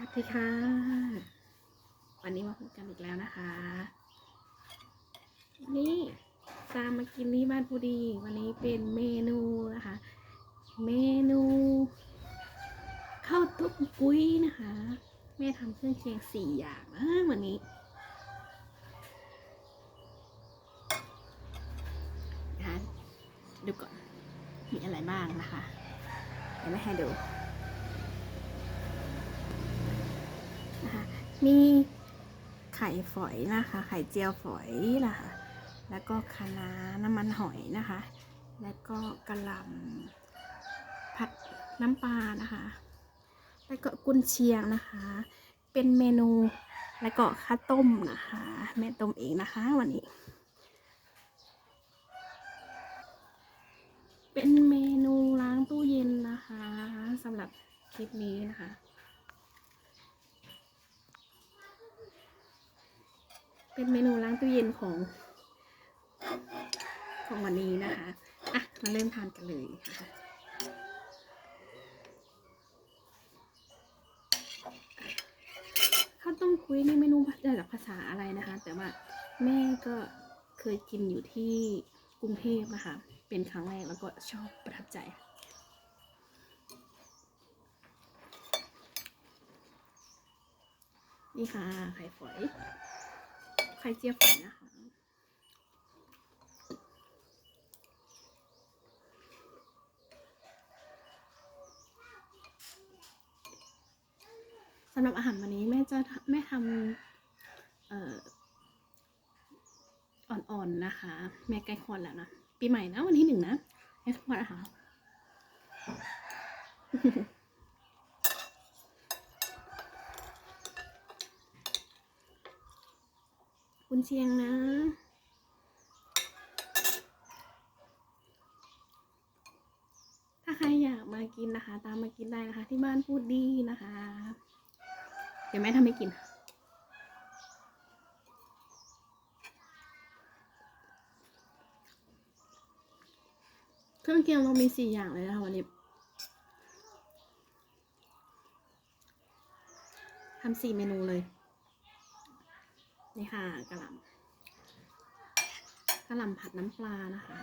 วัสดีค่ะ วันนี้มาพบกันอีกแล้วนะคะนนี้ตามมากินที่บ้านพูดี วันนี้เป็นเมนูนะคะ เมนูข้าวต้มกุ้ยนะคะ แม่ทำเครื่องเคียงสี่อย่างวันนี้นะคะดูก่อนมีอะไรบ้างนะคะเดี๋ยวแม่ให้ดู นะคะ มีไข่ฝอยนะคะ ไข่เจียวฝอยนะคะ แล้วก็คะน้าน้ำมันหอยนะคะ แล้วก็กระหล่ำผัดน้ำปลานะคะ แล้วก็กุนเชียงนะคะ เป็นเมนูแล้วก็ข้าวต้มนะคะ แม่ต้มเองนะคะวันนี้ เป็นเมนูล้างตู้เย็นนะคะสำหรับคลิปนี้นะคะ เป็นเมนูล้างตู้เย็นของ ของวันนี้นะคะ อะ มาเริ่มทานกันเลยนะคะข้าวต้มกุ้ยนี่ไม่รู้มาจากภาษาอะไรนะคะ แต่ว่าแม่ก็เคยกินอยู่ที่กรุงเทพนะคะ เป็นครั้งแรกแล้วก็ชอบประทับใจนี่ค่ะไข่ฝอย ไข่เจียวฝอยนะคะสำหรับอาหารวันนี้แม่จะแม่ทำเอ่ออ่อนๆนะคะ แม่ใกล้คลอดแล้วนะ ปีใหม่นะวันที่หนึ่งนะใกล้คลอดนะคะ คุณเชียงนะ ถ้าใครอยากมากินนะคะ ตามมากินได้นะคะ ที่บ้านพูดดีนะคะ เดี๋ยวแม่ทำให้กินเครื่องเคียงเรามีสี่อย่างเลยนะคะวันนี้ทำสี่เมนูเลย นี่ค่ะกระหล่ำกระหล่ำผัดน้ำปลานะคะ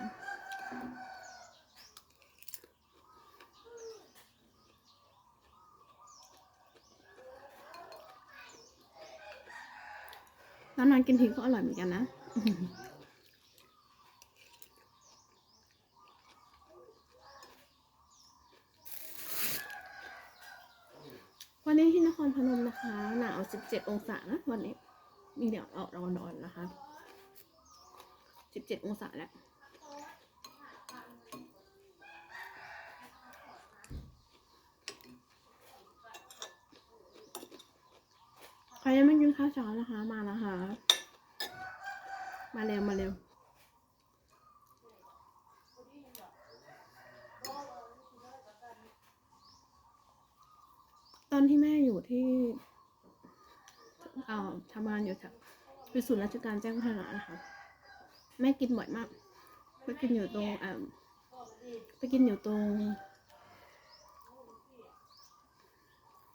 นานกินทีก็อร่อยเหมือนกันนะวันนี้ที่นครพนมนะคะ หนาว 17 องศานะวันนี้ มีเดี๋ยวเอาร้อนๆนะคะ17องศาแล้วใครยังไม่กินข้าวเช้านะคะ มาแล้วค่ะ มาเร็วมาเร็วตอนที่แม่อยู่ที่ อ่อทำงานอยู่แถวคือศูนย์ราชการแจ้งวัฒนะนะคะแม่กินบ่อยมากไปกินอยู่ตรงอ่อไปกินอยู่ตรง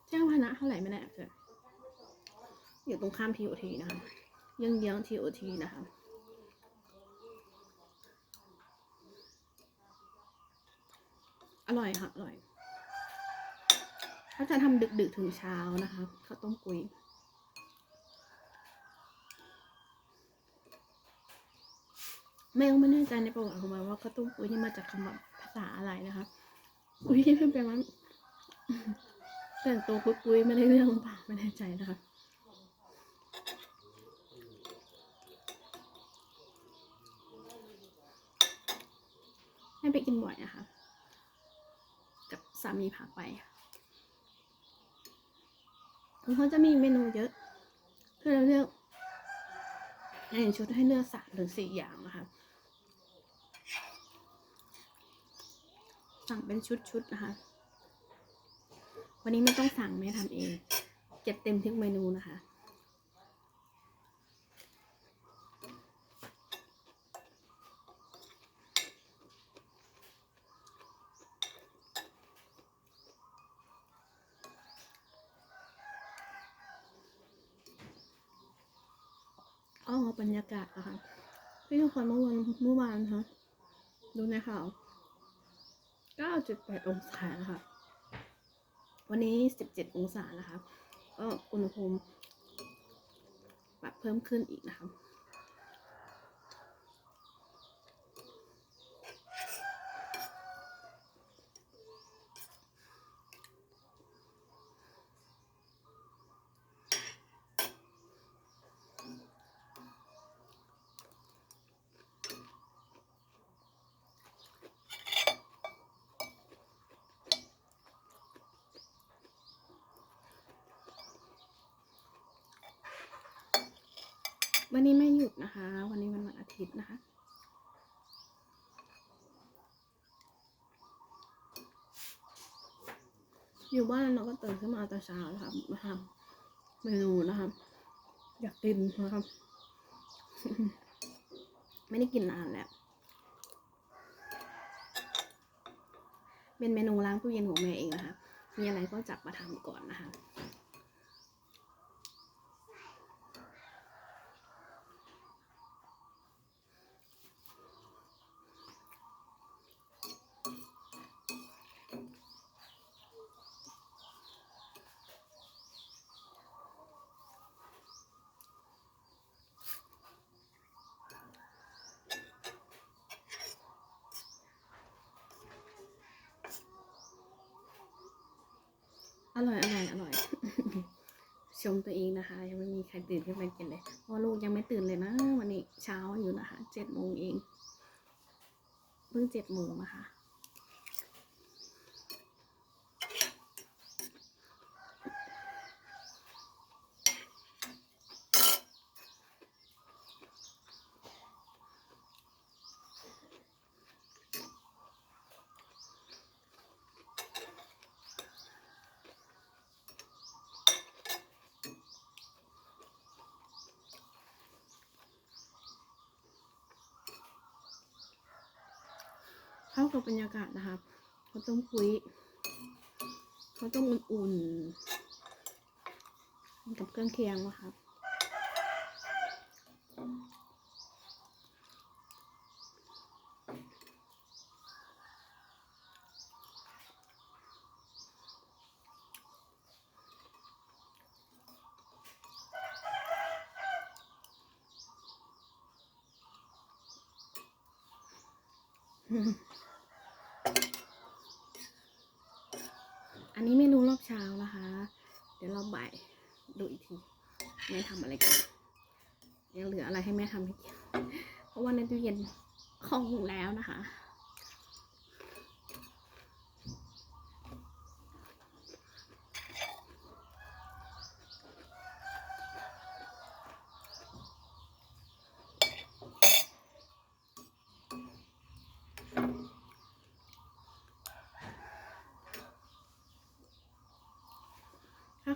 แจ้งวัฒนะเท่าไหร่ไม่แน่ใจอยู่ตรงข้ามทีโอทีนะคะยื้องเยื้องทีโอทีนะคะอร่อยค่ะ อร่อยเขาจะทำดึก ๆ ถึงเช้านะคะข้าวต้มกุย แม่ก็ไม่แน่ใจในประวัติของมันว่าข้าวต้มกุยนี่มาจากคำว่าภาษาอะไรนะคะกุยที่เพิ่งแปลว่าแต่งตัวกุยกุยไม่ได้เรื่องหรือเปล่าไม่แน่ใจนะคะให้ไปกินบ่อยนะคะ กับสามีพาไปเขาจะมีเมนูเยอะคือเราเลือกในชุดให้เลือกสามถึงสี่อย่างนะคะ สั่งเป็นชุดๆนะคะ วันนี้ไม่ต้องสั่งแม่ทำเอง เก็บเต็มทุกเมนูนะคะอ๋อบรรยากาศนะคะพี่ทุกคนเมื่อวันเมื่อวานค่ะดูในข่าว 9.8 องศานะคะวันนี้ 17 องศานะคะก็อุณหภูมิปรับเพิ่มขึ้นอีกนะคะ วันนี้ไม่หยุดนะคะ วันนี้วันวันอาทิตย์นะคะ อยู่บ้านเราก็ตื่นขึ้นมาแต่เช้านะคะมาทำเมนูนะคะอยากกินนะครับ ไม่ได้กินนานแล้วเป็นเมนูล้างตู้เย็นของแม่เองนะคะ มีอะไรก็จับมาทำก่อนนะคะ อร่อยอร่อยอร่อย ชมตัวเองนะคะ ยังไม่มีใครตื่นขึ้นมากินเลยเพราะลูกยังไม่ตื่นเลยนะ วันนี้เช้าอยู่นะคะเจ็ดโมงเอง เพิ่งเจ็ดโมงนะคะ กับบรรยากาศนะคะเขาต้มคุยเขาต้มอุ่นๆกับเครื่องเคียงนะคะ อันนี้เมนูรอบเช้านะคะ เดี๋ยวเราบ่ายดูอีกทีแม่ทำอะไรกันยังเหลืออะไรให้แม่ทำให้กินเพราะว่าในตู้เย็นของแล้วนะคะ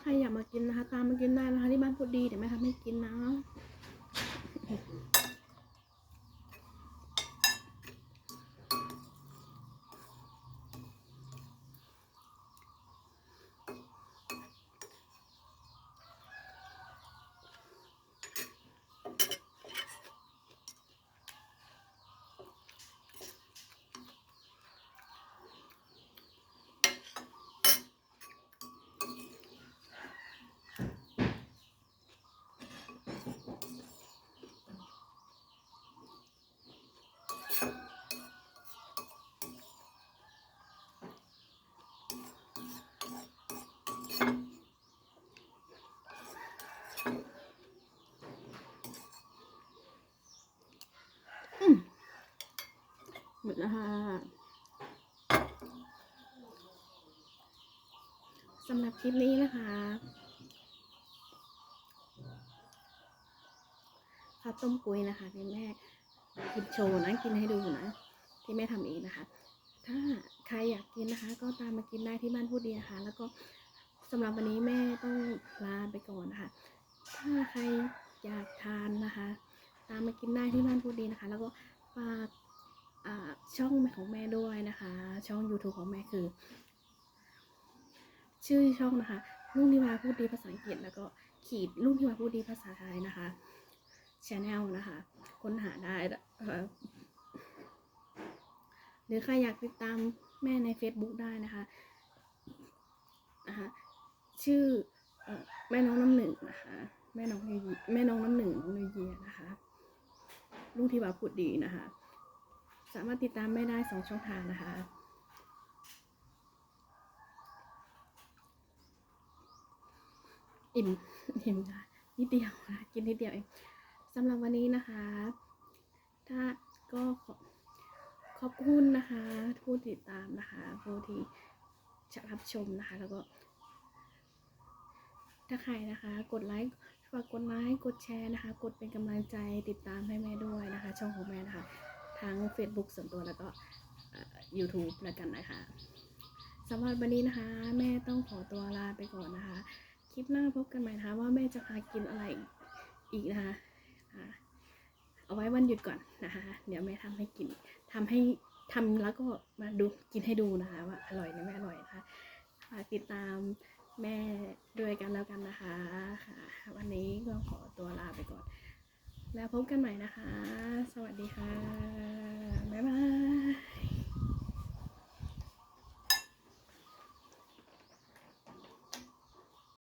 ใครอยากมากินนะคะ ตามมากินได้นะคะที่บ้านพูดดีเดี๋ยวแม่ทำให้กินนะ หมดแล้วค่ะสำหรับคลิปนี้นะคะ ข้าวต้มกุ้ยนะคะที่แม่กินโชว์นะกินให้ดูนะ ที่แม่ทำเองนะคะ ถ้าใครอยากกินนะคะ ก็ตามมากินได้ที่บ้านพูดดีนะคะ แล้วก็สำหรับวันนี้แม่ต้องลาไปก่อนนะคะ ถ้าใครอยากทานนะคะ ตามมากินได้ที่บ้านพูดดีนะคะ แล้วก็ฝาก ช่องของแม่ด้วยนะคะ ช่อง YouTube ของแม่คือ ชื่อช่องนะคะลุงนิวาพูดดีภาษาอังกฤษแล้วก็ขีดลุงนิวาพูดดีภาษาไทยนะคะ Channel นะคะ ค้นหาได้หรือใครอยากติดตามแม่ใน Facebook ได้นะคะนะคะ ชื่ออแม่น้องน้ำหนึ่งนะคะ แม่น้องนิวยีแม่น้องน้ำหนึ่งน้องนิวเยียนะคะลูกที่ว่าพูดดีนะคะ สามารถติดตามแม่ได้สองช่องทางนะคะ อิ่มอิ่มค่ะนิดเดียวนะกินนิดเดียวเองสำหรับวันนี้นะคะ ถ้าก็ขอขอบคุณนะคะ ผู้ติดตามนะคะผู้ที่จะรับชมนะคะ แล้วก็ ถ้าใครนะคะ กดไลค์ฝากกดไลค์กดแชร์นะคะ กดเป็นกำลังใจติดตามให้แม่ด้วยนะคะ ช่องของแม่นะคะ ทั้ง Facebook ส่วนตัวแล้วก็ YouTube แล้วกันนะคะสำหรับวันนี้นะคะ แม่ต้องขอตัวลาไปก่อนนะคะ คลิปหน้าพบกันใหม่นะคะว่าแม่จะพากินอะไรอีกนะคะเอาไว้วันหยุดก่อนนะคะ เดี๋ยวแม่ทำให้กินทำให้ทำแล้วก็มาดูกินให้ดูนะคะ ว่าอร่อยหรือไม่อร่อยนะคะฝากติดตามแม่ด้วยกันแล้วกันนะคะ วันนี้ก็ขอตัวลาไปก่อน แล้วพบกันใหม่นะคะ สวัสดีค่ะ บ๊ายบาย